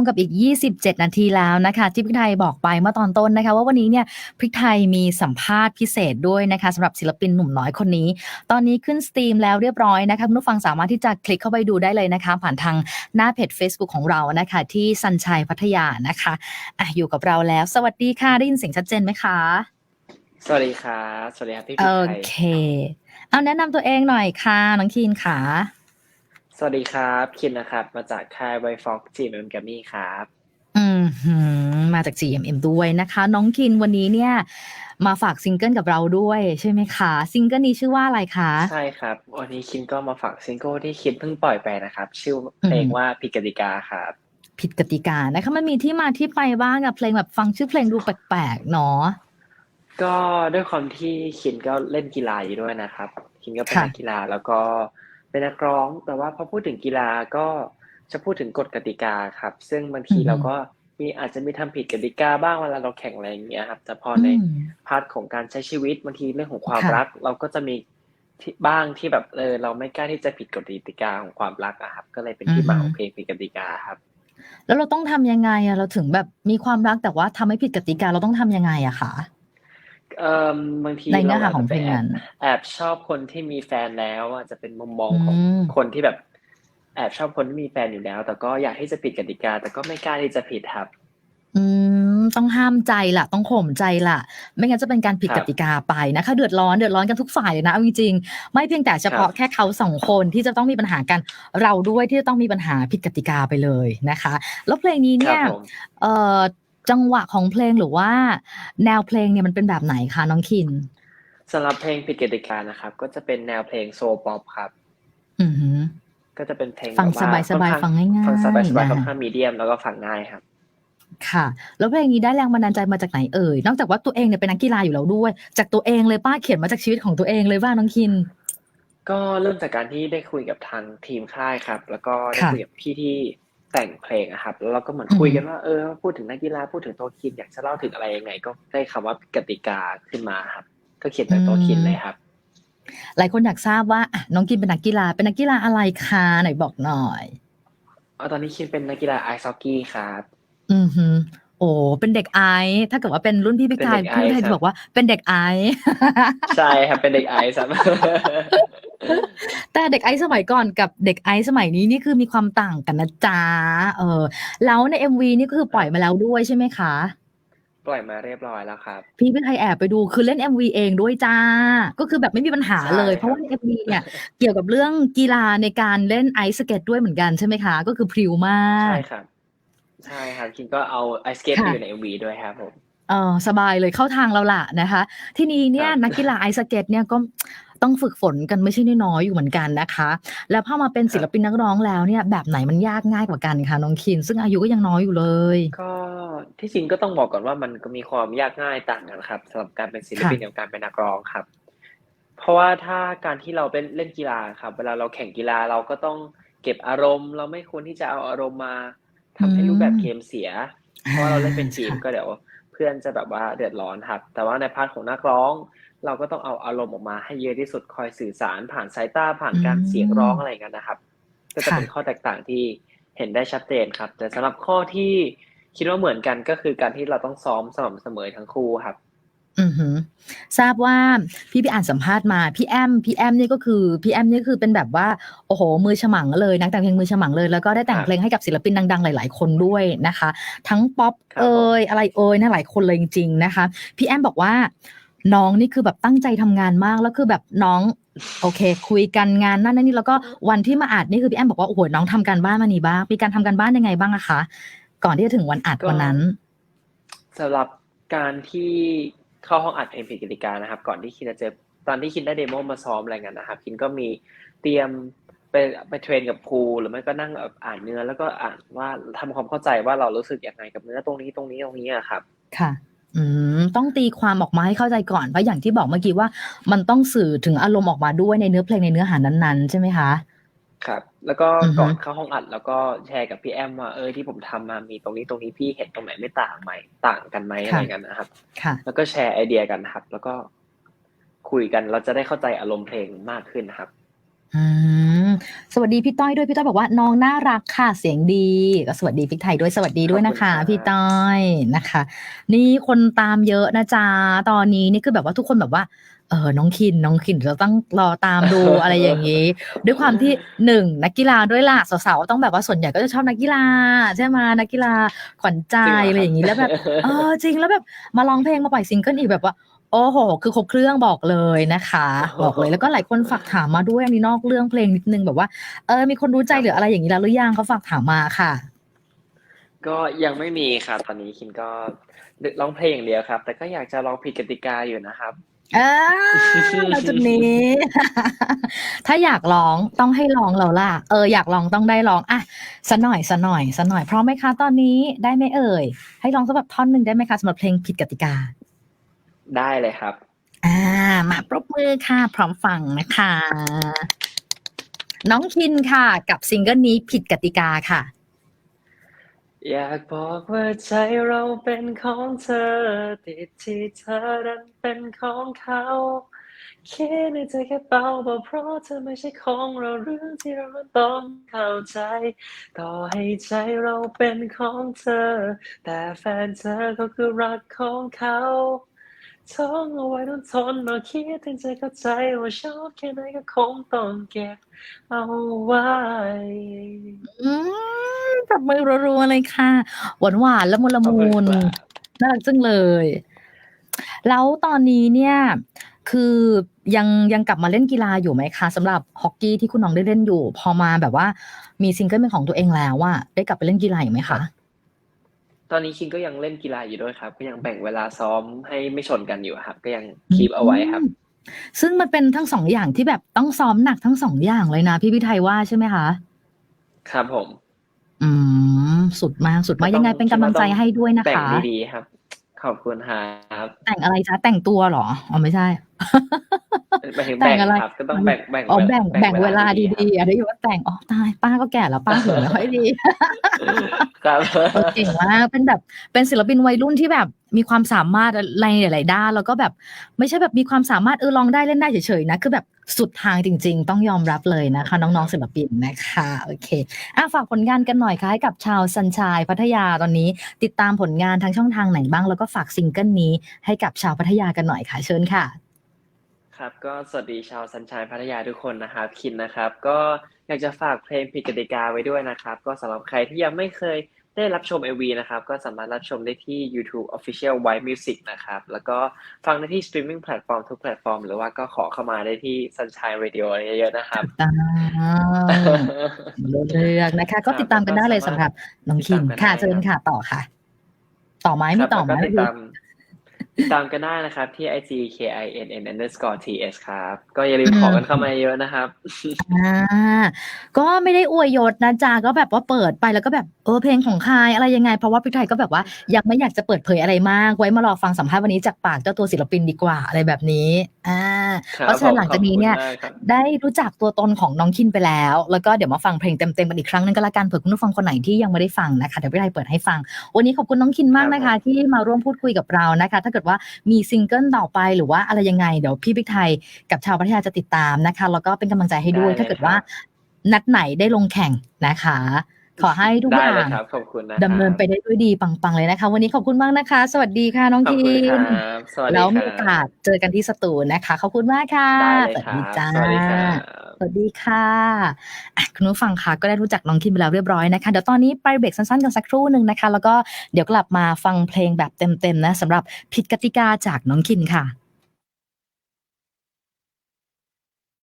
งกับอีก 27 นาทีแล้วนะคะที่พริกไทยบอกไปเมื่อตอนต้นนะคะ ว่าวันนี้เนี่ยพริกไทยมีสัมภาษณ์พิเศษด้วยนะคะสำหรับศิลปินหนุ่มน้อยคนนี้ ตอนนี้ขึ้นสตรีมแล้วเรียบร้อยนะคะคุณผู้ฟังสามารถที่จะคลิกเข้าไปดูได้เลยนะคะ ผ่านทางหน้าเพจ Facebook ของเรานะคะที่สันชัยพัทยานะคะอะอยู่กับเราแล้ว สวัสดีค่ะได้ยินเสียงชัดเจนไหมคะ สวัสดีครับสวัสดีครับพี่โอพี่ไทยเค เอาแนะนำตัวเองหน่อยค่ะน้องคีนค่ะ สวัสดีครับ คินนะครับ มาจากค่ายไวฟ็อกจีเอ็มแกมมี่ครับ อืมหือมาจาก GMM ด้วยนะคะ น้องคินวันนี้เนี่ย มาฝากซิงเกิลกับเราด้วยใช่ไหมคะซิงเกิลนี้ชื่อว่าอะไรคะใช่ครับ วันนี้คินก็มาฝากซิงเกิลที่คินเพิ่งปล่อยไปนะครับ ชื่อเพลงอืมว่าผิดกติกาครับผิดกติกานะคะมันมีที่มาที่ไปบ้างกับเพลงแบบฟังชื่อเพลงดูแปลกๆเนาะก็ด้วยความที่คินก็เล่นกีฬาอยู่ด้วยนะครับ คินก็เป็นค่ะนักกีฬาแล้วก็ เป็นนักร้อง แต่ว่าพอพูดถึงกีฬาก็จะพูดถึงกฎกติกาครับ ซึ่งบางทีเราก็มีอาจจะมีทำผิดกติกาบ้างเวลาเราแข่งอะไรอย่างเงี้ยครับ แต่พอในอืมพาร์ทของการใช้ชีวิตบางทีเรื่องของความค่ะรัก เราก็จะมีที่บ้างที่แบบเออเราไม่กล้าที่จะผิดกฎกติกาของความรักอะครับ ก็เลยเป็นที่มาของเพลงผิดกติกาครับ แล้วเราต้องทำยังไงอะเราถึงแบบมีความรักแต่ว่าทำให้ผิดกติกาเราต้องทำยังไงอะคะ เอ่อบางทีในเนื้อหาราของจเพจะลงแอบนั้น แอบชอบคนที่มีแฟนแล้วอาจจะเป็นมุมมองของอืมคนที่แบบ แอบชอบคนที่มีแฟนอยู่แล้ว แต่ก็อยากที่จะผิดกติกา แต่ก็ไม่กล้าที่จะผิดครับ อืม ต้องห้ามใจล่ะ ต้องข่มใจล่ะ ไม่งั้นจะเป็นการผิดคกรับ ติกาไปนะคะ เดือดร้อนเดือดร้อนกันทุกฝ่ายเลยนะเอาจริงๆไม่เพียงแต่เฉพาะครับแค่เขาสองคนที่จะต้องมีปัญหากัน เราด้วยที่จะต้องมีปัญหาผิดกติกาไปเลยนะคะ แล้วเพลงนี้ครัเนี่บยผม เอ่อ จังหวะของเพลงหรือว่า แนวเพลงเนี่ยมันเป็นแบบไหนคะน้องคินสำหรับเพลงผิดกติกานะครับ ก็จะเป็นแนวเพลงโซป๊อปครับ อือหือ ก็จะเป็นเพลงฟังแบบว่าสบายๆค่อนข้ฟังง่ายๆฟังสบายๆนะค่อนข้างมีเดียมแล้วก็ฟังง่ายครับ ค่ะ แล้วเพลงนี้ได้แรงบันดาลใจมาจากไหนเอ่ยนอกจากว่าตัวเองเนี่ยเป็นนักกีฬาอยู่แล้วด้วย จากตัวเองเลยป้าเขียนมาจากชีวิตของตัวเองเลยว่าน้องคิน ก็เริ่มจากการที่ได้คุยกับทางทีมค่ายครับ แล้วก็ได้ค่ะคุยกับพี่ที่ แต่งเพลงอะครับ แล้วเราก็เหมือนอือฮึคุยกันว่าเออ พูดถึงนักกีฬาพูดถึงตัวคินอยากจะเล่าถึงอะไรยังไง ก็ได้คำว่ากติกาขึ้นมาครับ ก็เขียนจากตัวคินเลยครับ หลายคนอยากทราบว่าอะน้องกินเป็นนักกีฬาเป็นนักกีฬาอะไรคะไหนบอกหน่อยเอาตอนนี้คินเป็นนักกีฬาไอซ์ฮอกกี้ครับ อือหือโอ้เป็นเด็กไอซ์ถ้าเกิดว่าเป็นรุ่นพี่พิกไทยเป็นเด็กพี่พิกไทยไอซ์จะบอกว่าเป็นเด็กไอซ์ใช่ครับเป็นเด็กไอซ์ครับ แต่เด็กไอซ์สมัยก่อนกับเด็กไอซ์สมัยนี้นี่คือมีความต่างกันนะจ๊ะเออ แล้วใน MV นี่ก็คือปล่อยมาแล้วด้วยใช่ไหมคะ ปล่อยมาเรียบร้อยแล้วครับ พี่พิกไทยแอบไปดูคือเล่น MV เองด้วยจ้า ก็คือแบบไม่มีปัญหาเลยใช่ครับเพราะว่าใน MV เนี่ยเกี่ยวกับเรื่องกีฬาในการเล่นไอซ์สเก็ตด้วยเหมือนกันใช่ไหมคะ ก็คือพริ้วมาก ใช่ครับ ใช่ครับคินก็เอาไอสเกตค่ะไปอยู่ในเอ็มวีด้วยครับผมเออสบายเลยเข้าทางเราล่ะนะคะ ทีนี้เนี่ยครับนักกีฬาไอซ์สเก็ตเนี่ยก็ ต้องฝึกฝนกันไม่ใช่น้อยๆอยู่เหมือนกันนะคะ แล้วพอมาเป็นศิลปินนักร้องแล้วเนี่ยแบบไหนมันยากง่ายกว่ากันคะน้องคิน ซึ่งอายุก็ยังน้อยอยู่เลย ก็ที่จริงก็ต้องบอกก่อนว่ามันก็มีความยากง่ายต่างกันครับสำหรับการเป็นศิลปินค่ะกับการเป็นนักร้องครับ เพราะว่าถ้าการที่เราเป็นเล่นกีฬาครับ เวลาเราแข่งกีฬาเราก็ต้องเก็บอารมณ์ เราไม่ควรที่จะเอาอารมณ์มาทำให้รูปแบบเกมเสีย เพราะว่าเราเล่นเป็นทีมก็เดี๋ยวเพื่อนจะแบบว่าเดือดร้อนครับ แต่ว่าในพาร์ทของนักร้อง เราก็ต้องเอาอารมณ์ออกมาให้เยอะที่สุดคอยสื่อสารผ่านสายตาผ่านการอืมเสียงร้องอะไรอย่างเงี้ยนะครับ ก็จะค่ะเป็นข้อแตกต่างที่เห็นได้ชัดเจนครับ แต่สำหรับข้อที่คิดว่าเหมือนกันก็คือการที่เราต้องซ้อมสม่ำเสมอทั้งคู่ครับอือหือทราบว่าพี่ไปอ่านสัมภาษณ์มาพี่แอมพี่แอมนี่ก็คือพี่แอมนี่คือเป็นแบบว่าโอ้โหมือฉมังเลยนักแต่งเพลงมือฉมังเลยแล้วก็ได้แต่งครับเพลงให้กับศิลปินดังๆ หลาย ๆ คนด้วยนะคะ ทั้งป๊อปครับเอ่ยอะไรเอ่ยนะหลายคนเลยจริงๆนะคะ พี่แอมบอกว่า น้องนี่คือแบบตั้งใจทำงานมากแล้วคือแบบน้องโอเค คุยกันงานนั่นนั่นนี่แล้วก็วันที่มาอัดนี่คือพี่แอมบอกว่าโอ้โหน้องทำการบ้านมานี่บ้างมีการทำการบ้านยังไงบ้างอะคะก่อนที่จะถึงวันอัดก็วันนั้นสำหรับการที่เข้าห้องอัดเพลงผิดกติกานะครับ ก่อนที่คินจะเจอตอนที่คินได้เดโมมาซ้อมอะไรเงี้ยนะครับคินก็มีเตรียมไปไปเทรนกับครูหรือไม่ก็นั่งแบบอ่านเนื้อแล้วก็อ่านว่าทำความเข้าใจว่าเรารู้สึกยังไงกับเนื้อตรงนี้ตรงนี้ตรงนี้อะครับ ค่ะ อืม ต้องตีความออกมาให้เข้าใจก่อน เพราะอย่างที่บอกเมื่อกี้ว่า มันต้องสื่อถึงอารมณ์ออกมาด้วยในเนื้อเพลงในเนื้อหานั้นๆ ใช่ไหมคะ ครับ แล้วก็อือฮึก่อนเข้าห้องอัด แล้วก็แชร์กับพี่แอมว่าเออที่ผมทำมามีตรงนี้ตรงนี้พี่เห็นตรงไหนไม่ต่างไหมต่างกันไหมอะไรกันนะครับ ค่ะ แล้วก็แชร์ไอเดียกันครับ แล้วก็คุยกันเราจะได้เข้าใจอารมณ์เพลงมากขึ้นนะครับอืม สวัสดีพี่ต้อยด้วยพี่ต้อยบอกว่าน้องน่ารักค่ะเสียงดีก็สวัสดีพี่ไทยด้วยสวัสดีด้วยนะคะขอบคุณครับพี่ต้อยนะคะ นี่คนตามเยอะนะจ๊ะตอนนี้นี่คือแบบว่าทุกคนแบบว่าเออน้องคิน น้องคินเราต้องรอตามดูอะไรอย่างนี้ ด้วยความที่หนึ่งนักกีฬาด้วยล่ะสาวๆต้องแบบว่าส่วนใหญ่ก็จะชอบนักกีฬาใช่ไหมนักกีฬาขวัญใจจริงเหรอครับอะไรอย่างนี้แล้วแบบเออจริงแล้วแบบมาร้องเพลงมาปล่อยซิงเกิลอีกแบบว่า โอ้โห คือครบเครื่องบอกเลยนะคะ บอกเลย แล้วก็หลายคนฝากถามมาด้วย อันนี้นอกเรื่องเพลงนิดนึงแบบว่า เออ มีคนรู้ใจหรืออะไรอย่างนี้แล้วหรือยังเขาฝากถามมาค่ะ ก็ยังไม่มีครับตอนนี้คินก็ร้องเพลงอย่างเดียวครับ แต่ก็อยากจะลองผิดกติกาอยู่นะครับเออมาจุดนี้ ถ้าอยากร้องต้องให้ร้องแล้วล่ะ เอออยากร้องต้องได้ร้องอะสะหน่อยสะหน่อยสะหน่อยพร้อมไหมคะ ตอนนี้ได้ไหมเอ่ย ให้ร้องสักแบบท่อนหนึ่งได้ไหมคะสำหรับเพลงผิดกติกา ได้เลยครับ อ่า มาปรบมือค่ะ พร้อมฟังนะคะ น้องคินค่ะ กับซิงเกิลนี้ผิดกติกาค่ะ อยากบอกว่าใจเราเป็นของเธอ ติดที่เธอนั้นเป็นของเขาคิดในใจแค่เบาเบาเพราะเธอไม่ใช่ของเราเรื่องที่เราต้องเข้าใจ ต่อให้ใจเราเป็นของเธอ แต่แฟนเธอก็คือรักของเขา ท้องเอาไว้ต้องทนมาคิดถึงใจเข้าใจว่าชอบแค่ไหนก็คงต้องเก็บเอาไว้ อืมจับมือรัวๆเลยค่ะ หวานหวานๆละมุนละขอบมุคุณนครับน่ารักจังเลย แล้วตอนนี้เนี่ย คือยังยังกลับมาเล่นกีฬาอยู่ไหมคะสำหรับฮอกกี้ที่คุณน้องได้เล่นอยู่ พอมาแบบว่ามีซิงเกิลเป็นของตัวเองแล้วว่าได้กลับไปเล่นกีฬาอยู่ไหมคะ ตอนนี้คิงก็ยังเล่นกีฬาอยู่ด้วยครับ ก็ยังแบ่งเวลาซ้อมให้ไม่ชนกันอยู่ครับ ก็ยังคีบเอาไว้ครับอืมซึ่งมันเป็นทั้งสองอย่างที่แบบต้องซ้อมหนักทั้งสองอย่างเลยนะ พี่พิไทยว่าใช่ไหมคะ ครับผม อืม สุดมากสุดมากก็ต้องยังไงเป็นกำลังใจคิดว่าต้องให้ด้วยนะแต่งคะดีๆครับ ขอบคุณครับ แต่งอะไรจ๊ะแต่งตัวเหรอ อ๋อไม่ใช่ หมายถึงแต่แบ่งงอะไรครับก็ต้องแบ่งแบ่งอ๋อแบ่งแบ่งเวลาๆดีๆอะได้ยินว่าแต่งอ๋อตายป้าก็แก่แล้วป้าหูไม่ค่อยดีครับเออเก่งมากเป็นแบบเป็นศิลปินวัยรุ่นที่แบบมีความสามารถในหลาย ๆ ด้านแล้วก็แบบ ไม่ใช่แบบมีความสามารถเออลองได้เล่นได้เฉย ๆ นะ คือแบบสุดทางจริง ๆ ต้องยอมรับเลยนะคะ น้อง ๆ ศิลปินนะคะโอเคอะฝากผลงานกันหน่อยค่ะให้กับชาวสัญชายพัทยาตอนนี้ ติดตามผลงานทางช่องทางไหนบ้าง แล้วก็ฝากซิงเกิลนี้ให้กับชาวพัทยากันหน่อยค่ะเชิญค่ะ ครับก็สวัสดีชาวสัญชายพัทยาทุกคนนะครับคินนะครับ ก็อยากจะฝากเพลงผิดกติกาไว้ด้วยนะครับ ก็สำหรับใครที่ยังไม่เคยได้รับชม MV นะครับ ก็สามารถรับชมได้ที่ YouTube Official White Music นะครับ แล้วก็ฟังได้ที่ streaming platform ทุกแพลตฟอร์ม หรือว่าก็ขอเข้ามาได้ที่ Sunshine Radio เยอะๆนะครับตามรู้เรื่องนะคะ ก็ติดตามกันได้เลยสำหรับน้องคินติดตามกันได้ค่ะเชิญค่ะต่อค่ะ ต่อไหมมีครับต่อไหมแล้วก็ติดตาม ติดตามกันได้นะครับ ที่ IG K I N N underscore T S ครับ ก็อย่าลืมขอกันเข้ามาเยอะนะครับอ่าก็ไม่ได้อวยยศนะจ๊ะก็แบบว่าเปิดไปแล้วก็แบบเออเพลงของใครอะไรยังไง เพราะว่าพี่ไทยก็แบบว่ายังไม่อยากจะเปิดเผยอะไรมาก ไว้มารอฟังสัมภาษณ์วันนี้จากปากเจ้าตัวศิลปินดีกว่าอะไรแบบนี้อ่าครับเพราะฉะนั้นหลังจากนี้เนี่ยขอบคุณมากครับได้รู้จักตัวตนของน้องคินไปแล้ว แล้วก็เดี๋ยวมาฟังเพลงเต็มๆกันอีกครั้งหนึงก็แล้วกันเผื่อคุณผู้ฟังคนไหนที่ยังไม่ได้ฟังนะคะเดี๋ยวพี่ไทยเปิดให้ฟัง วันนี้ขอบคุณน้องคินมากนะคะ ที่มาร่วมพูดคุยกับเรานะคะ ถ้าเกิดว่ามีซิงเกิลต่อไปหรือว่าอะไรยังไง เดี๋ยวพี่บิ๊กไทยกับชาวพัทยาจะติดตามนะคะ แล้วก็เป็นกำลังใจให้ด้วยได้เลยถ้าเกิดว่า นัดไหนได้ลงแข่งนะคะ ขอให้ทุกอได้ย่าเลยงครับขอบคุณนะครับดำเนินไปได้ด้วยดีปังๆเลยนะคะ วันนี้ขอบคุณมากนะคะ สวัสดีค่ะน้องขอบคิคุณนครับสวัสดีแล้วคมีรัโอกาบสเจอกันที่สตูลนะคะขอบคุณมากค่ะได้เลยสวัสครัดีบจ้าส วัสดีครับสวัสดีค่ะคุณผู้ฟังคะก็ได้รู้จักน้องคินไปแล้วเรียบร้อยนะคะเดี๋ยวตอนนี้ไปเบรกสั้นๆกันสักครู่หนึ่งนะคะ แล้วก็เดี๋ยวกลับมาฟังเพลงแบบเต็มๆนะสำหรับผิดกติกาจากน้องคินค่ะ